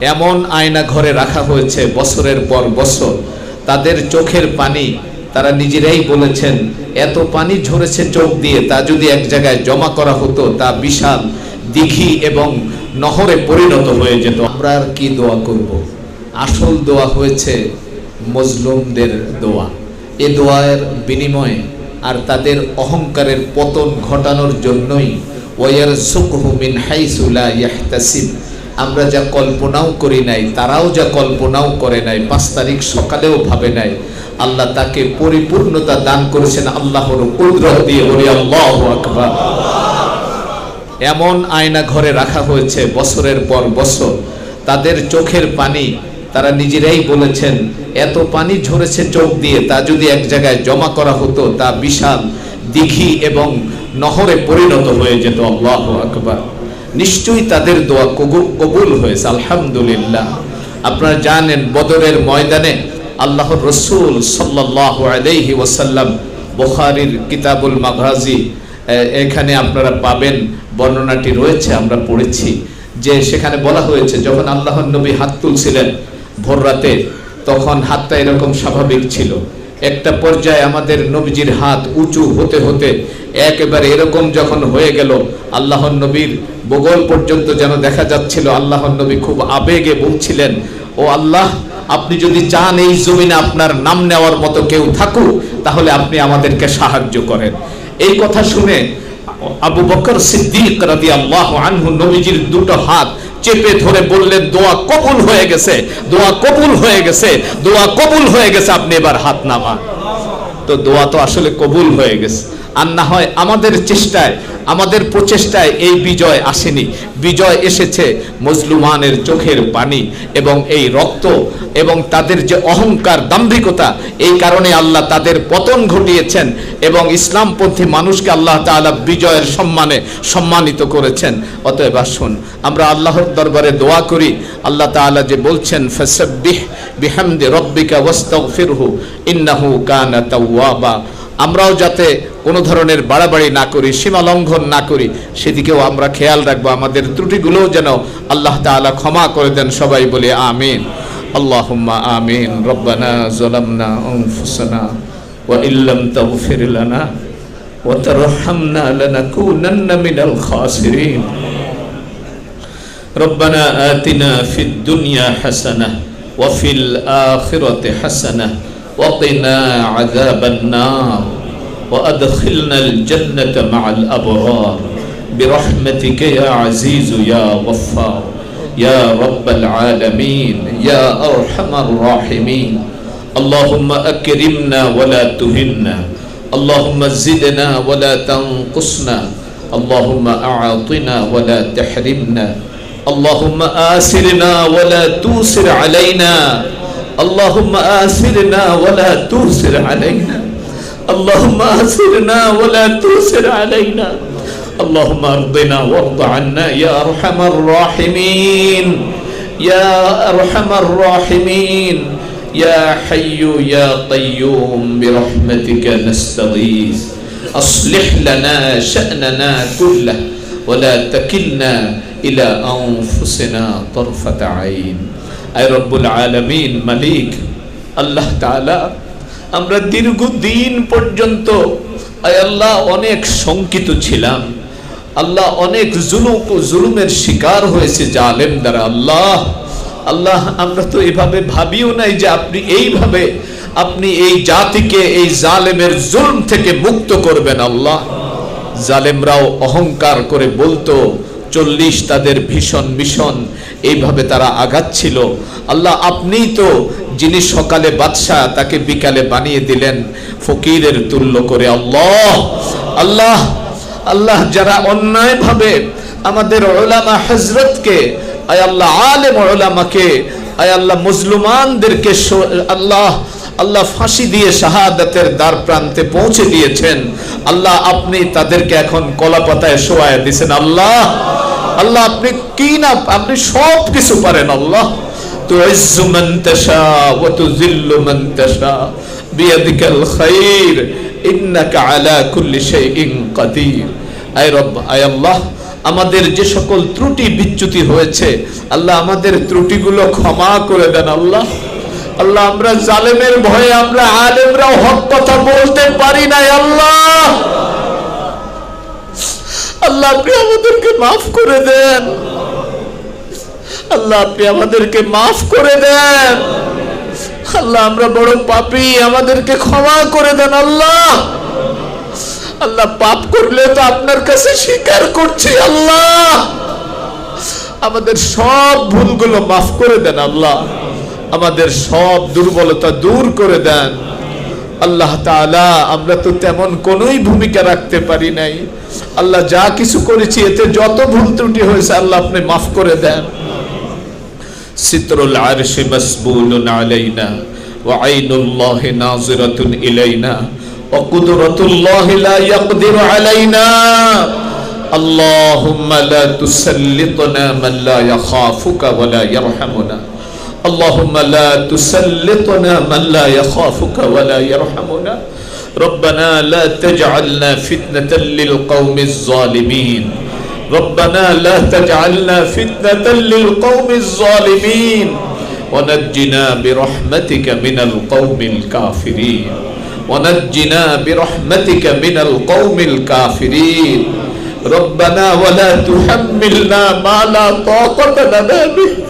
এমন আয়না ঘরে রাখা হয়েছে বছরের পর বছর। তাদের চোখের পানি, তারা নিজেরাই বলেছেন, এত পানি ঝরেছে চোখ দিয়ে, তা যদি এক জায়গায় জমা করা হতো, তা বিশাল দিঘি এবং নহরে পরিণত হয়ে যেত। আমরা আর কি দোয়া করব? আসল দোয়া হয়েছে মজলুমদের দোয়া। এ দোয়ার বিনিময়ে আর তাদের অহংকারের পতন ঘটানোর জন্যই ওয়ার সুকহুমিন হাইসুলা ইয়াহতাসিব। আমরা যা কল্পনাও করি নাই, তারাও যা কল্পনাও করে নাই, পাঁচ তারিখ সকালেও ভাবে নাই। আল্লাহ তাকে পরিপূর্ণতা দান করেছেন আল্লাহর কুদরত দিয়ে বলি, আল্লাহ আকবার। এমন আয়না ঘরে রাখা হয়েছে বছরের পর বছর। তাদের চোখের পানি, তারা নিজেরাই বলেছেন, এত পানি ঝরেছে চোখ দিয়ে, তা যদি এক জায়গায় জমা করা হতো, তা বিশাল দিঘি এবং নহরে পরিণত হয়ে যেত। আল্লাহ আকবার। নিশ্চয়ই তাদের দোয়া কবু- কবুল হয়েছে, আলহামদুলিল্লাহ। আপনারা জানেন, বদরের ময়দানে আল্লাহর রসুল সাল্লাহ আলাইহি ওয়াসাল্লাম বুখারীর কিতাবুল মাঘাজি এখানে আপনারা পাবেন, বর্ণনাটি রয়েছে, আমরা পড়েছি, যে সেখানে বলা হয়েছে, যখন আল্লাহর নবী হাত তুলছিলেন ভোর রাতে, তখন হাতটা এরকম স্বাভাবিক ছিল। একটা পর্যায়ে আমাদের নবীজির হাত উঁচু হতে হতে একেবারে এরকম যখন হয়ে গেল, আল্লাহর নবীর বগল পর্যন্ত যেন দেখা যাচ্ছিল, আল্লাহর নবী খুব আবেগে বলছিলেন, ও আল্লাহ, আপনি যদি চান এই জমিনে আপনার নাম নেওয়ার মতো কেউ থাকুক, তাহলে আপনি আমাদেরকে সাহায্য করেন। এই কথা শুনে আবু বকর সিদ্দিক রাদি আল্লাহ আনহু নবীজির দুটো হাত চেপে ধরে বললেন, দোয়া কবুল হয়ে গেছে, দোয়া কবুল হয়ে গেছে, দোয়া কবুল হয়ে গেছে, আপনি এবার হাত নামান। তো দোয়া তো আসলে কবুল হয়ে গেছে। আর না হয় আমাদের চেষ্টায়, আমাদের প্রচেষ্টায় এই বিজয় আসেনি। বিজয় এসেছে মজলুমানের চোখের পানি এবং এই রক্ত এবং তাদের যে অহংকার, দাম্ভিকতা, এই কারণে আল্লাহ তাদের পতন ঘটিয়েছেন এবং ইসলামপন্থী মানুষকে আল্লাহ তাআলা বিজয়ের সম্মানে সম্মানিত করেছেন। অতএব আসুন, আমরা আল্লাহর দরবারে দোয়া করি। আল্লাহ তাআলা যে বলছেন, ফাসাব্বিহ বিহামদি রব্বিকা ওয়াস্তাগফিরহু, ইন্নাহু কানা তাওয়াবা। আমরাও যাতে কোনো ধরনের বাড়াবাড়ি না করি সীমা লঙ্ঘন না করি সেদিকেও আমরা খেয়াল রাখবো আমাদের ত্রুটিগুলোও যেন আল্লাহ তাআলা ক্ষমা করে দেন সবাই বলে আমিন আল্লাহুম্মা আমিন রব্বানা যালামনা আনফুসানা ওয়া ইল্লাম তাগফির লানা ওয়া তারহামনা লানাকুনান্না মিনাল খাসিরিন ربنا آتنا في الدنيا حسنة وفي الآخرة حسنة وقنا عذاب النار وأدخلنا الجنة مع الأبرار. برحمتك يا عزيز يا غفار. يا رب العالمين يا أرحم الراحمين. اللهم أكرمنا ولا تهنا. اللهم زدنا ولا تنقصنا. اللهم أعطنا ولا تحرمنا. اللهم آسرنا ولا توسر علينا. اللهم آسرنا ولا توسر علينا. اللهم آسرنا ولا توسر علينا. اللهم أرضنا وارض عنا يا أرحم الراحمين. يا أرحم الراحمين. يا حي يا قيوم برحمتك نستغيث. أصلح لنا شأننا كله ولا تكلنا إلى أنفسنا طرفة عين. আয়রব্বুল আলমিন, মালিক। আল্লাহ তালা আমরা দীর্ঘদিন পর্যন্ত আল্লাহ, অনেক শঙ্কিত ছিলাম। আল্লাহ অনেক জুলুম জুলুমের শিকার হয়েছে জালেম দ্বারা। আল্লাহ আল্লাহ, আমরা তো এভাবে ভাবিও নাই যে আপনি এইভাবে আপনি এই জাতিকে, এই জালেমের জুলুম থেকে মুক্ত করবেন। আল্লাহ, জালেমরাও অহংকার করে বলতো চল্লিশ তাদের ভীষণ মিশন, এইভাবে তারা আগাচ্ছিল আল্লাহ আপনিই তো যিনি সকালে বাদশাহ, তাকে বিকালে বানিয়ে দিলেন ফকিরের তুল্য করে। আল্লাহ আল্লাহ আল্লাহ যারা অন্যায় অন্যায়ভাবে আমাদের ওলামা হজরতকে আয় আল্লাহ আলেম ওলামাকে আয় আল্লাহ মুসলমানদেরকে আল্লাহ আল্লাহ ফাঁসি দিয়ে শাহাদাতের দ্বার প্রান্তে পৌঁছে দিয়েছেন আল্লাহ আপনি তাদেরকে এখন কলা পাতায় শোয়ায় দিয়েছেন আল্লাহ আল্লাহ আপনি কি না আপনি সব কিছু পারেন আল্লাহ تعز من تشاء وتذل من تشاء بيدك الخير إنك على كل شيء قدير أي رب أي الله আমাদের যে সকল ত্রুটি বিচ্যুতি হয়েছে আল্লাহ আমাদের ত্রুটিগুলো ক্ষমা করে দেন আল্লাহ আল্লাহ, আমরা জালেমের ভয়ে আমরা আলেমরাও হক কথা বলতে পারি নাই, আল্লাহ। আল্লাহ, আপনি আমাদেরকে মাফ করে দেন। আল্লাহ, আপনি আমাদেরকে মাফ করে দেন। আল্লাহ, আমরা বড় পাপী, আমাদেরকে ক্ষমা করে দেন, আল্লাহ। আল্লাহ, পাপ করলে তো আপনার কাছে স্বীকার করছি, আল্লাহ। আমাদের সব ভুলগুলো মাফ করে দেন, আল্লাহ। আমাদের সব দুর্বলতা দূর করে দেন। আল্লাহ তালা আমরা তো তেমন কোনোই ভূমিকা রাখতে পারি নাই। আল্লাহ যা কিছু করেছি, এতে যত ভুল ত্রুটি হয়েছে, আল্লাহ আপনি মাফ করে দেন। সিতরুল আরশি মাসবুলুন আলাইনা, ওয়া আইনুল্লাহি নাযিরাতুন ইলাইনা, ওয়া কুদরাতুল্লাহি লা ইয়াকদিরু আলাইনা। আল্লাহুম্মা লা তুসাল্লিতনা মান লা ইয়াখাফুকা ওয়া লা ইয়ারহামুনা। اللهم لا تسلطنا من لا يخافك ولا يرحمنا. ربنا لا تجعلنا فتنة للقوم الظالمين. ربنا لا تجعلنا فتنة للقوم الظالمين. ونجنا برحمتك من القوم الكافرين. ونجنا برحمتك من القوم الكافرين. ربنا ولا تحملنا ما لا طاقة لنا به.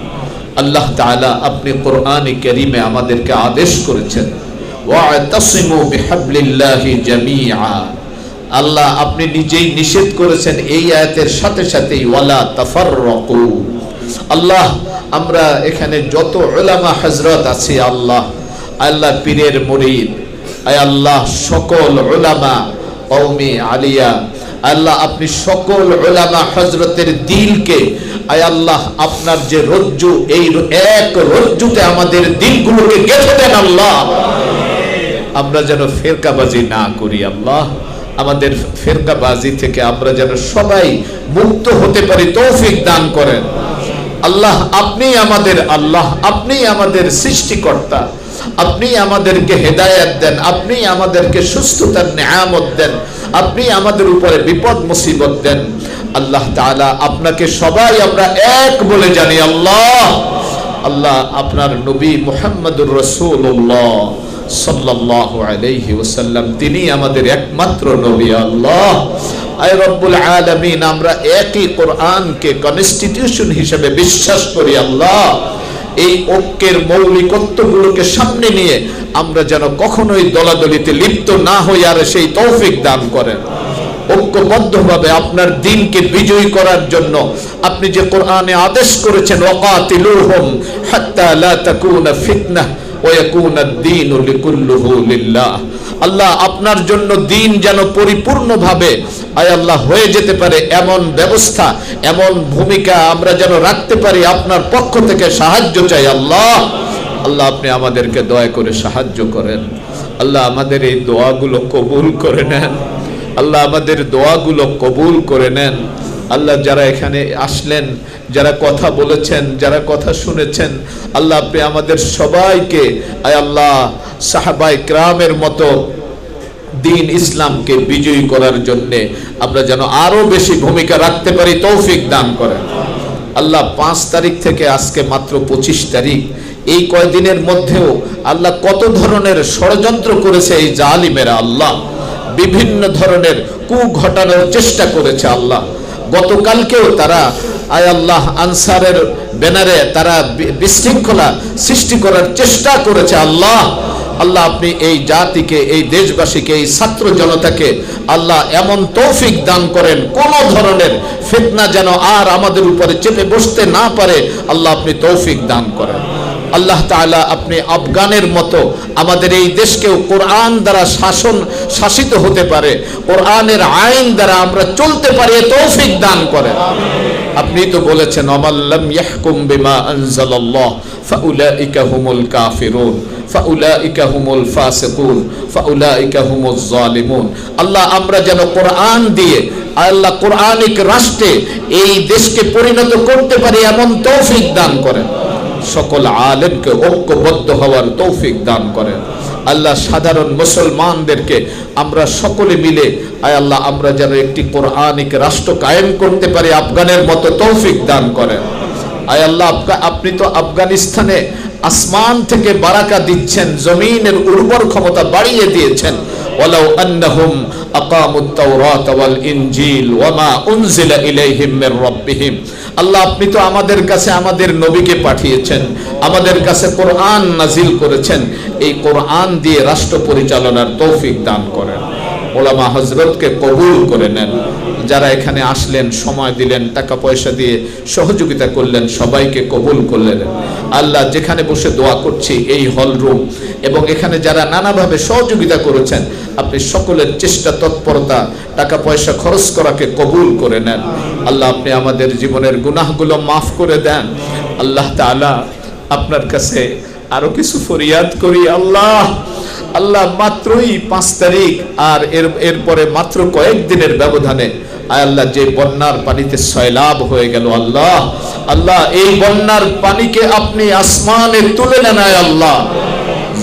আল্লাহ তাআলা আপনি কোরআনে কারীমে আমাদেরকে আদেশ করেছেন আল্লাহ আপনি নিজেই নিষেধ করেছেন এই আয়াতের সাথে সাথেই, ওয়ালা তাফাররাকু। আল্লাহ, আমরা এখানে যত ওলামা হজরত আছি, আল্লাহ আল্লাহ পীরের মুরিদ, আয় আল্লাহ, সকল ওলামা কওমি আলিয়া আল্লাহ, আপনি সকল ওলামা হজরতের দিলকে আয় আল্লাহ, আপনার যে রজ্জু, এই এক রজ্জুতে আমাদের দিলগুলোকে গেঁথে দেন আল্লাহ। আমরা যেন ফেরকাবাজি না করি আল্লাহ। আমাদের ফেরকাবাজি থেকে আমরা যেন সবাই মুক্ত হতে পারি, তৌফিক দান করেন। আল্লাহ আপনি আমাদের আল্লাহ আপনি আমাদের সৃষ্টিকর্তা। আপনি আমাদেরকে হেদায়াত দেন, আপনি আমাদেরকে সুস্থতার নেয়ামত দেন, আপনি আমাদের উপরে বিপদ, মুসিবত দেন। আল্লাহ তাআলা আপনাকে সবাই আমরা এক বলে জানি, আল্লাহ। আল্লাহ আপনার নবী মুহাম্মদুর রাসূলুল্লাহ সাল্লাল্লাহু আলাইহি ওয়াসাল্লাম, তিনি আমাদের একমাত্র নবী, আল্লাহ। আয় রব্বুল আলামিন, আমরা একই কোরআনকে কনস্টিটিউশন হিসেবে বিশ্বাস করি, আল্লাহ। এই ঐক্যের মৌলিকত্বগুলোকে সামনে নিয়ে আমরা যেন কখনোই দলাদলিতে লিপ্ত না হই আর সেই তৌফিক দান করেন। ঐক্যবদ্ধভাবে আপনার দিনকে বিজয়ী করার জন্য আপনি যে কোরআনে আদেশ করেছেন, ওয়াকাতিলুহুম হাত্তা লা তাকুনা ফিতনাহ আল্লাহ আপনার জন্য দিন যেন পরিপূর্ণভাবে, আয় আল্লাহ, হয়ে যেতে পারে এমন ব্যবস্থা, এমন ভূমিকা আমরা যেন রাখতে পারি আপনার পক্ষ থেকে সাহায্য চাই আল্লাহ। আল্লাহ, আপনি আমাদেরকে দয়া করে সাহায্য করেন। আল্লাহ, আমাদের এই দোয়াগুলো কবুল করে নেন। আল্লাহ, আমাদের দোয়াগুলো কবুল করে নেন। আল্লাহ, যারা এখানে আসলেন যারা কথা বলেছেন, যারা কথা শুনেছেন, আল্লাহ আপনি আমাদের সবাইকে, আয় আল্লাহ সাহাবাই ক্রামের মতো দিন ইসলামকে বিজয়ী করার জন্যে আমরা যেন আরও বেশি ভূমিকা রাখতে পারি, তৌফিক দান করেন। আল্লাহ পাঁচ তারিখ থেকে আজকে মাত্র পঁচিশ তারিখ। এই কয়দিনের মধ্যেও আল্লাহ কত ধরনের ষড়যন্ত্র করেছে এই জালিমেরা আল্লাহ। বিভিন্ন ধরনের কু ঘটানোর চেষ্টা করেছে আল্লাহ। গতকালকেও তারা আয় আল্লাহ, আনসারের ব্যানারে তারা বিশৃঙ্খলা সৃষ্টি করার চেষ্টা করেছে আল্লাহ। আল্লাহ, আপনি এই জাতিকে, এই দেশবাসীকে, এই ছাত্র জনতাকে আল্লাহ এমন তৌফিক দান করেন, কোন ধরনের ফিতনা যেন আর আমাদের উপরে চেপে বসতে না পারে, আল্লাহ আপনি তৌফিক দান করেন। আল্লাহ তাআলা আপনি আফগানের মতো আমাদের এই দেশকেও কোরআন দ্বারা শাসন, শাসিত হতে পারে, কোরআনের আইন দ্বারা আমরা চলতে পারি তৌফিক দান করেন। আপনি তো বলেছেন অমাল্লাম ইয়াহকুম বিমা আনজালাল্লাহ, ফাউলাইকা হুমুল কাফিরুন, ফাউলাইকা হুমুল ফাসিকুন, ফাউলাইকা হুমুজ জালিমুন। আল্লাহ, আমরা যেন কোরআন দিয়ে, আল্লাহ কোরআনিক রাষ্ট্রে এই দেশকে পরিণত করতে পারি, এমন তৌফিক দান করেন। সকল আলেমকে ঐক্যবদ্ধ হওয়ার তৌফিক দান করেন। আল্লাহ সাধারণ মুসলমানদেরকে আমরা সকলে মিলে, আয় আল্লাহ, আমরা যেন একটি কোরআনিক রাষ্ট্র কায়েম করতে পারি, আফগানের মতো তৌফিক দান করেন। আয় আল্লাহ আপনি তো আফগানিস্তানে আসমান থেকে বারাকা দিচ্ছেন, জমিনের উর্বর ক্ষমতা বাড়িয়ে দিয়েছেন। ওয়ালাউ আন্নাহুম আকামুত তাওরাত ওয়াল ইনজিল ওয়ামা উনজিলা ইলাইহিম মির আল্লাহ, আপনি তো আমাদের কাছে আমাদের নবীকে পাঠিয়েছেন, আমাদের কাছে কোরআন নাজিল করেছেন। এই কোরআন দিয়ে রাষ্ট্র পরিচালনার তৌফিক দান করেন। ওলামা হজরতকে কবুল করে নেন। যারা এখানে আসলেন, সময় দিলেন, টাকা পয়সা দিয়ে সহযোগিতা করলেন, সবাইকে কবুল করলেন। আল্লাহ যেখানে বসে দোয়া করছি, এই হল রুম। এবং এখানে যারা নানাভাবে সহযোগিতা করেছেন, আপনি সকলের চেষ্টা তৎপরতা, টাকা পয়সা খরচ করাকে কবুল করে নেন। আল্লাহ আপনি আমাদের জীবনের গুনাহগুলো মাফ করে দেন। আল্লাহ তাআলা আপনার কাছে আরও কিছু ফরিয়াদ করি, আল্লাহ। আল্লাহ মাত্রই পাঁচ তারিখ আর এর, এরপরে মাত্র কয়েকদিনের ব্যবধানে। আয় আল্লাহ, যে বন্যার পানিতে সয়লাভ হয়ে গেল আল্লাহ। আল্লাহ, এই বন্যার পানিকে আপনি আসমানে তুলে নেন, আয় আল্লাহ।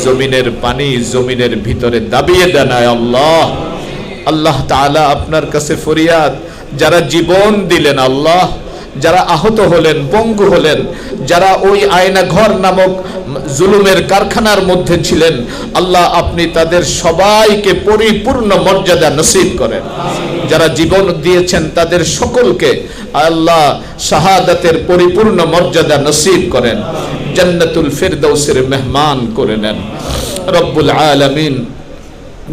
জমিনের পানি জমিনের ভিতরে দাবিয়ে দেন, আয় আল্লাহ। আল্লাহ তাআলা আপনার কাছে ফরিয়াদ, যারা জীবন দিলেন আল্লাহ যারা আহত হলেন, পঙ্গু হলেন, যারা ওই আয়না ঘর নামক জুলুমের কারখানার মধ্যে ছিলেন, আল্লাহ আপনি তাদের সবাইকে পরিপূর্ণ মর্যাদা নসিব করেন। যারা জীবন দিয়েছেন তাদের সকলকে আল্লাহ শাহাদাতের পরিপূর্ণ মর্যাদা নসিব করেন। জান্নাতুল ফেরদৌসের মেহমান করে নেন। রব্বুল আলামিন,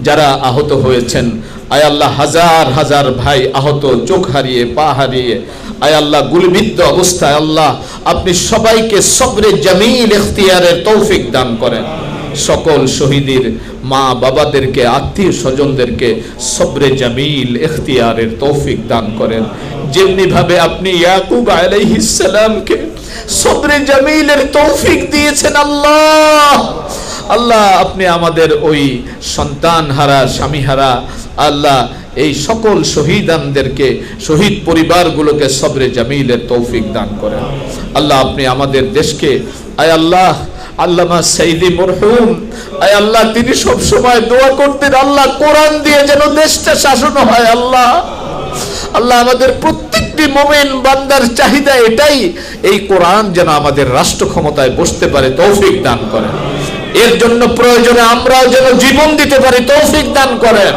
যারা আহত হয়েছেন আয় আল্লাহ হাজার হাজার ভাই আহত, চোখ হারিয়ে, পা হারিয়ে। আয় আল্লাহ গুলিবিদ্ধ অবস্থায় আল্লাহ, আপনি সবাইকে সবরে জামিল এখতিয়ারের তৌফিক দান করেন। সকল শহীদের মা বাবাদেরকে, আত্মীয় স্বজনদেরকে সবরে জামিল এখতিয়ারের তৌফিক দান করেন। যেমনি ভাবে আপনি ইয়াকুব আলাইহিস সালামকে সবরে জামিলের তৌফিক দিয়েছেন আল্লাহ। আল্লাহ, আপনি আমাদের ওই সন্তান হারা স্বামী হারা আল্লাহ এই সকল শহীদানদেরকে, শহীদ পরিবারগুলোকে সবরে জামিলের তৌফিক দান করেন। আল্লাহ, আপনি আমাদের দেশকে, আয় আল্লাহ, আল্লামা সাইদি মরহুম, আয় আল্লাহ, তিনি সব সময় দোয়া করতেন, আল্লাহ, কোরআন দিয়ে যেন দেশটা শাসন হয়, আল্লাহ। আল্লাহ, আমাদের প্রত্যেকটি মোমেন বান্দার চাহিদা এটাই, এই কোরআন যেন আমাদের রাষ্ট্র ক্ষমতায় বসতে পারে, তৌফিক দান করেন। এর জন্য প্রয়োজনে আমরাও যেন জীবন দিতে পারি, তৌফিক দান করেন।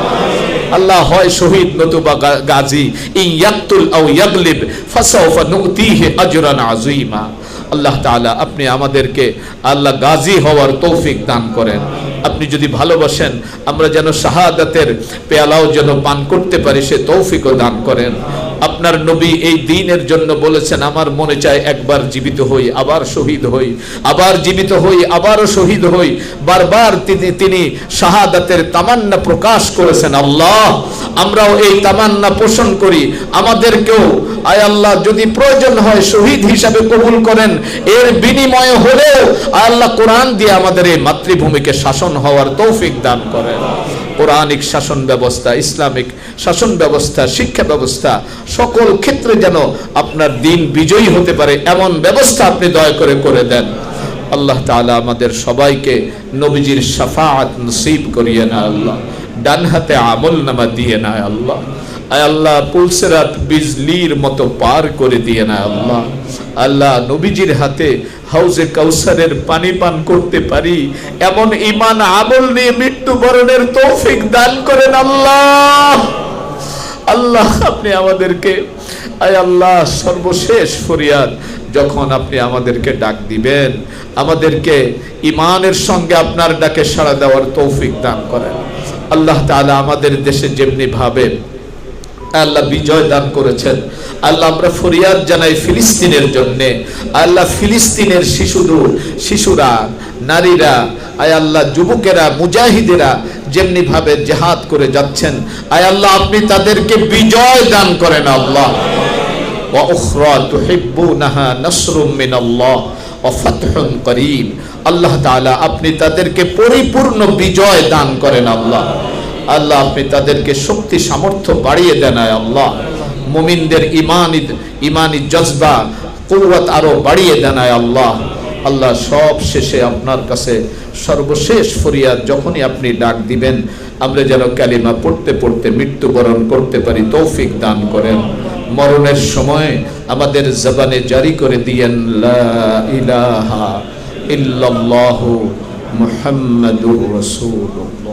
আল্লাহ হয় শহীদ নতুবা গাজী। ইয়াকতুল আও ইয়াগলিব, ফাসাউফা নুতিহি আজরান আযীমা। আল্লাহ তাআলা আপনি আমাদেরকে আল্লাহ গাজী হওয়ার তৌফিক দান করেন। আপনি যদি ভালোবাসেন, আমরা যেন শাহাদাতের পেয়ালাও যেন পান করতে পারি, সে তৌফিকও দান করেন। আপনার নবী এই দিনের জন্য বলেছেন, আমার মনে চায় একবার জীবিত হই, আবার শহীদ হই, আবার জীবিত হই, আবারও শহীদ হই। বারবার তিনি তিনি শাহাদাতের তামান্না প্রকাশ করেছেন, আল্লাহ, আমরাও এই তামান্না পোষণ করি। আমাদেরকেও, আয় আল্লাহ, যদি প্রয়োজন হয় শহীদ হিসাবে কবুল করেন। এর বিনিময়ে হলেও, আয় আল্লাহ, কোরআন দিয়ে আমাদের এই মাতৃভূমিকে শাসন হওয়ার তৌফিক দান করেন। কোরআনিক শাসন ব্যবস্থা, ইসলামিক শাসন ব্যবস্থা, শিক্ষা ব্যবস্থা, সকল ক্ষেত্রে যেন আপনার দিন বিজয়ী হতে পারে, এমন ব্যবস্থা আপনি দয়া করে করে দেন। আল্লাহ তালা আমাদের সবাইকে নবীজির সাফাত নসিব করিয়ে না আল্লাহ। ডান হাতে আমল নামা দিয়ে না আল্লাহ। আল্লাহ, পুলসেরাত বিজলির মতো পার করে দিয়ে না আল্লাহ। আল্লাহ, নবীজির হাতে হাউজে কাউসারের পানি পান করতে পারি, এমন ইমান আবল নিয়ে মৃত্যুবরণের তৌফিক দান করেন আল্লাহ। আল্লাহ, আপনি আমাদেরকে, আয় আল্লাহ, সর্বশেষ ফরিয়াদ, যখন আপনি আমাদেরকে ডাক দিবেন, আমাদেরকে ইমানের সঙ্গে আপনার ডাকে সাড়া দেওয়ার তৌফিক দান করেন। আল্লাহ তাআলা আমাদের দেশে যেমনি ভাবে আল্লাহ বিজয় দান করেছেন। আল্লাহ আমরা ফরিয়াদ জানাই ফিলিস্তিনের জন্য। আল্লাহ ফিলিস্তিনের শিশুদের, শিশুরা, নারীরা, আয় আল্লাহ যুবকেরা, মুজাহিদেরা যেমনি ভাবে জেহাদ করে যাচ্ছেন, আয় আল্লাহ আপনি তাদেরকে বিজয় দান করেন আল্লাহ। আল্লাহ আপনি তাদেরকে পরিপূর্ণ বিজয় দান করেন আল্লাহ। আল্লাহ আপনি তাদেরকে শক্তি, সামর্থ্য বাড়িয়ে দেন আল্লাহ। মুমিনদের ইমানি ইমানি জজবা, কুওয়াত আরও বাড়িয়ে দেন আল্লাহ। আল্লাহ সব শেষে আপনার কাছে সর্বশেষ ফরিয়াদ যখনই আপনি ডাক দিবেন, আমরা যেন কালিমা পড়তে পড়তে মৃত্যুবরণ করতে পারি, তৌফিক দান করেন। মরণের সময় আমাদের জবানে জারি করে দিয়েন ইলাহা ইল্লাল্লাহু মুহাম্মাদুর রাসূলুল্লাহ।